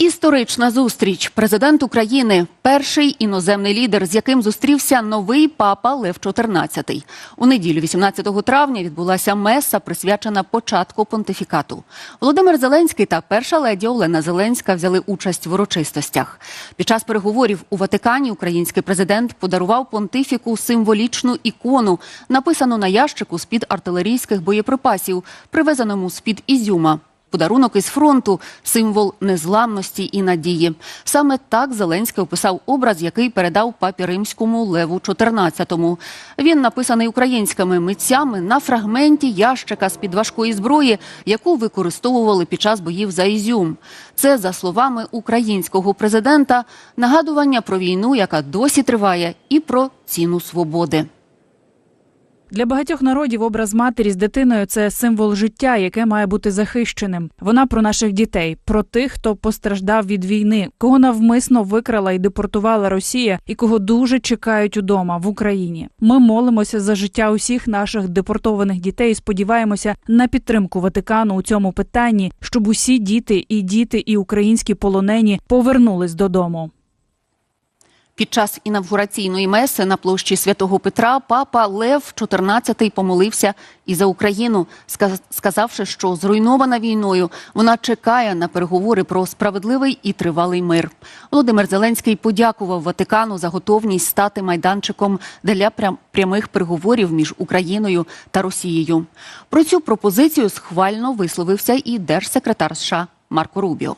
Історична зустріч. Президент України перший іноземний лідер, з яким зустрівся новий папа Лев XIV. У неділю, 18 травня, відбулася меса, присвячена початку понтифікату. Володимир Зеленський та перша леді Олена Зеленська взяли участь в урочистостях. Під час переговорів у Ватикані український президент подарував понтифіку символічну ікону, написану на ящику з-під артилерійських боєприпасів, привезеному з-під Ізюма. Подарунок із фронту символ незламності і надії. Саме так Зеленський описав образ, який передав папі римському Леву XIV. Він написаний українськими митцями на фрагменті ящика з під важкої зброї, яку використовували під час боїв за Ізюм. Це за словами українського президента нагадування про війну, яка досі триває, і про ціну свободи. Для багатьох народів образ матері з дитиною це символ життя, яке має бути захищеним. Вона про наших дітей, про тих, хто постраждав від війни, кого навмисно викрала і депортувала Росія, і кого дуже чекають удома в Україні. Ми молимося за життя усіх наших депортованих дітей. і Сподіваємося на підтримку Ватикану у цьому питанні, щоб усі діти, і діти, і українські полонені повернулись додому. Під час інавгураційної меси на площі Святого Петра папа Лев XIV помолився і за Україну, сказавши, що зруйнована війною вона чекає на переговори про справедливий і тривалий мир. Володимир Зеленський подякував Ватикану за готовність стати майданчиком для прям- прямих переговорів між Україною та Росією. Про цю пропозицію схвально висловився і держсекретар США Марко Рубіо.